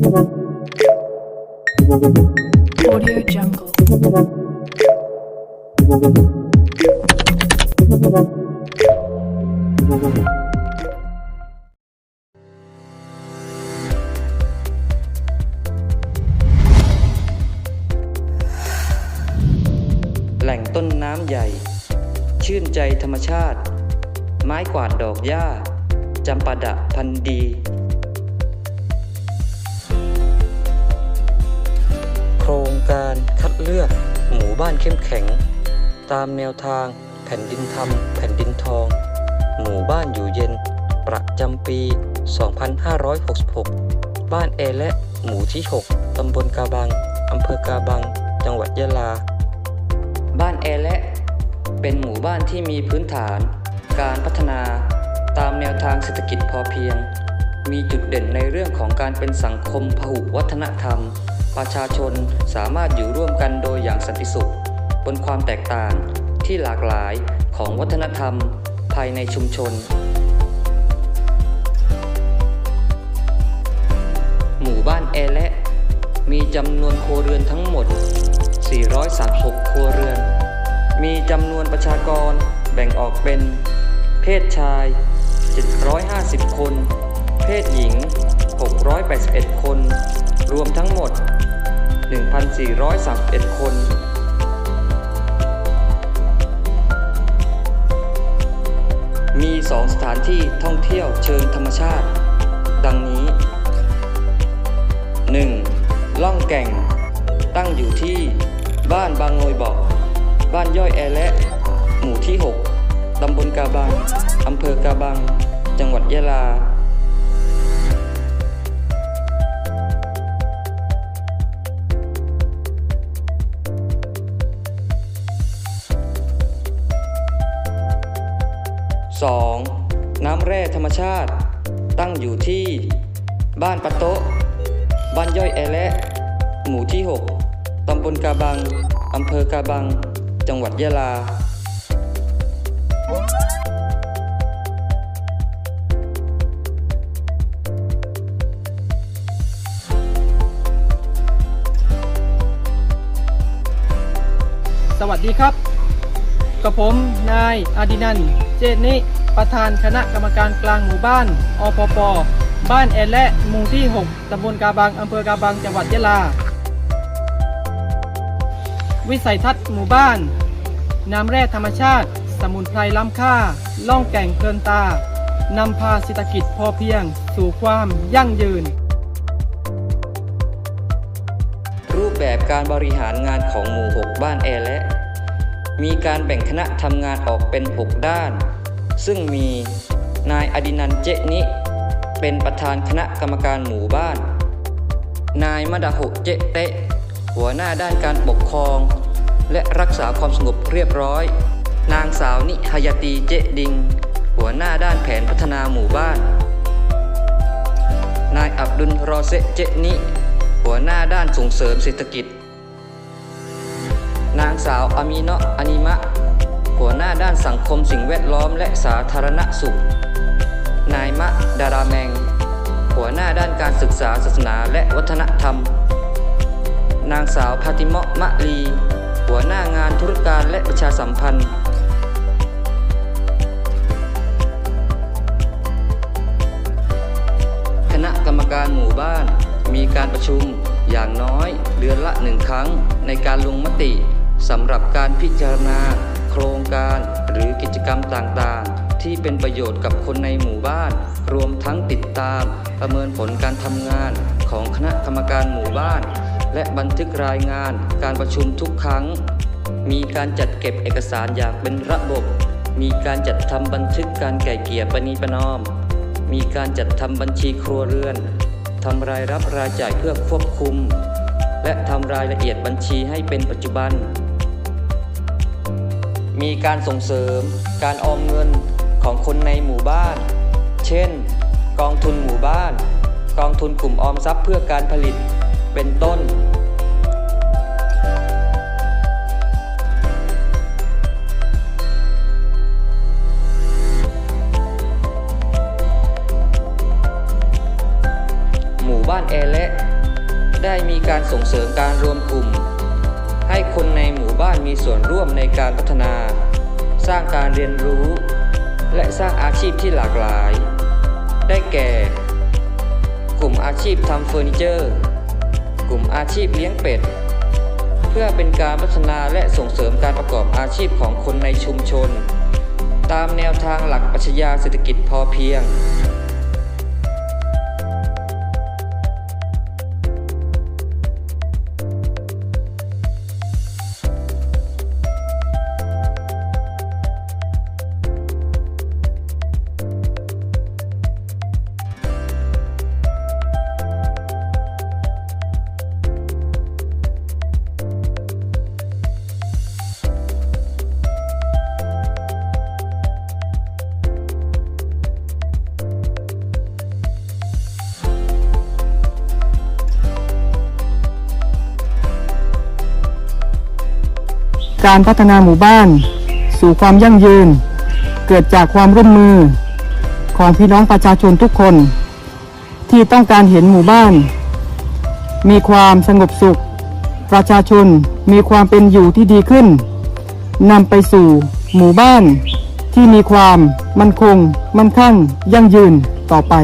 Audio Jungle. แหล่งต้นน้ำใหญ่ ชื่นใจธรรมชาติ ไม้กวาดดอกหญ้าจำปาดะพันธี การคัดเลือกหมู่บ้านเข้มแข็ง ตามแนวทางแผ่นดินธรรม แผ่นดินทอง หมู่บ้านอยู่เย็น ประจำปี 2566 บ้านเอและหมู่ที่ 6 ตำบลกาบัง อำเภอกาบัง จังหวัดยะลา บ้านเอและเป็นหมู่บ้านที่มีพื้นฐาน การพัฒนาตามแนวทางเศรษฐกิจพอเพียง มีจุดเด่นในเรื่องของการเป็นสังคมพหุวัฒนธรรม ประชาชนสามารถอยู่ร่วมกันโดยอย่างสันติสุข บนความแตกต่างที่หลากหลายของวัฒนธรรม ภายในชุมชน หมู่บ้านเอและ มีจำนวนครัวเรือนทั้งหมด 436 ครัวเรือน มีจำนวนประชากรแบ่งออกเป็น เพศชาย 131 คนมี 2 สถานที่ท่องเที่ยวเชิงธรรมชาติ ดังนี้ 1. ล่องแก่ง ตั้งอยู่ที่บ้านบางโงยบอก บ้านย่อยแอและ หมู่ที่ 6 ตำบลกาบัง อำเภอกาบัง จังหวัดยะลา 2. น้ำแร่ธรรมชาติ ตั้งอยู่ที่ บ้านปะโตะบ้านย่อยแอและ หมู่ที่ 6 ตำบลกาบัง อำเภอกาบัง จังหวัดยะลา สวัสดีครับ กับผม นายอาดินัน เจนิประธานคณะกรรมการกลางหมู่บ้านอปป บ้านแอนและหมู่ที่ 6ตำบลกาบังอำเภอกาบังจังหวัดยะลา วิสัยทัศน์หมู่บ้าน น้ำแร่ธรรมชาติ สมุนไพรล้ำค่า ล่องแก่งเพลินตานำพาเศรษฐกิจพอเพียง สู่ความยั่งยืน รูปแบบการบริหารงานของหมู่ 6 บ้านแอและ มีการแบ่งคณะทำงานออกเป็น 6 ด้าน ซึ่งมีนายอดินันเจนิ เป็นประธานคณะกรรมการหมู่บ้าน นายมดาหกเจเตะ หัวหน้าด้านการปกครอง และรักษาความสงบเรียบร้อย นางสาวนิฮยาตีเจดิง หัวหน้าด้านแผนพัฒนาหมู่บ้าน นายอับดุลรอเซเจนิ หัวหน้าด้านส่งเสริมเศรษฐกิจ นางสาวอามีเนาะอานิมะ หัวหน้าด้านสังคมสิ่งแวดล้อมและสาธารณสุข นายมะดาราแมง หัวหน้าด้านการศึกษาศาสนาและวัฒนธรรม นางสาวพาติมะมะลี หัวหน้างานธุรการและประชาสัมพันธ์คณะกรรมการหมู่บ้านมีการประชุมอย่างน้อยเดือนละหนึ่งครั้งในการลงมติ สำหรับการพิจารณา โครงการหรือกิจกรรมต่างๆ ที่เป็นประโยชน์กับคนในหมู่บ้าน รวมทั้งติดตาม ประเมินผลการทำงานของคณะกรรมการหมู่บ้าน และบันทึกรายงานการประชุมทุกครั้ง มีการจัดเก็บเอกสารอย่างเป็นระบบ มีการจัดทำบันทึกการไก่เกี่ยประนีประนอม มีการจัดทำบัญชีครัวเรือนทำรายรับรายจ่ายเพื่อควบคุม และทำรายละเอียดบัญชีให้เป็นปัจจุบัน มีการส่งเสริมการออมเงินของคนในหมู่บ้าน เช่น กองทุนหมู่บ้าน กองทุนกลุ่มออมทรัพย์เพื่อการผลิต เป็นต้น หมู่บ้านแอและได้มีการส่งเสริมการรวมกลุ่ม มีส่วนร่วมในการพัฒนา สร้างการเรียนรู้ และสร้างอาชีพที่หลากหลาย ได้แก่ กลุ่มอาชีพทำเฟอร์นิเจอร์ กลุ่มอาชีพเลี้ยงเป็ด เพื่อเป็นการพัฒนาและส่งเสริมการประกอบอาชีพของคนในชุมชน ตามแนวทางหลักปรัชญาเศรษฐกิจพอเพียง การพัฒนาหมู่บ้าน สู่ความยั่งยืน เกิดจากความร่วมมือ ของพี่น้องประชาชนทุกคน ที่ต้องการเห็นหมู่บ้าน มีความสงบสุข ประชาชนมีความเป็นอยู่ที่ดีขึ้นนำไปสู่หมู่บ้านที่มีความมั่นคง มั่นคั่ง ยั่งยืนต่อไป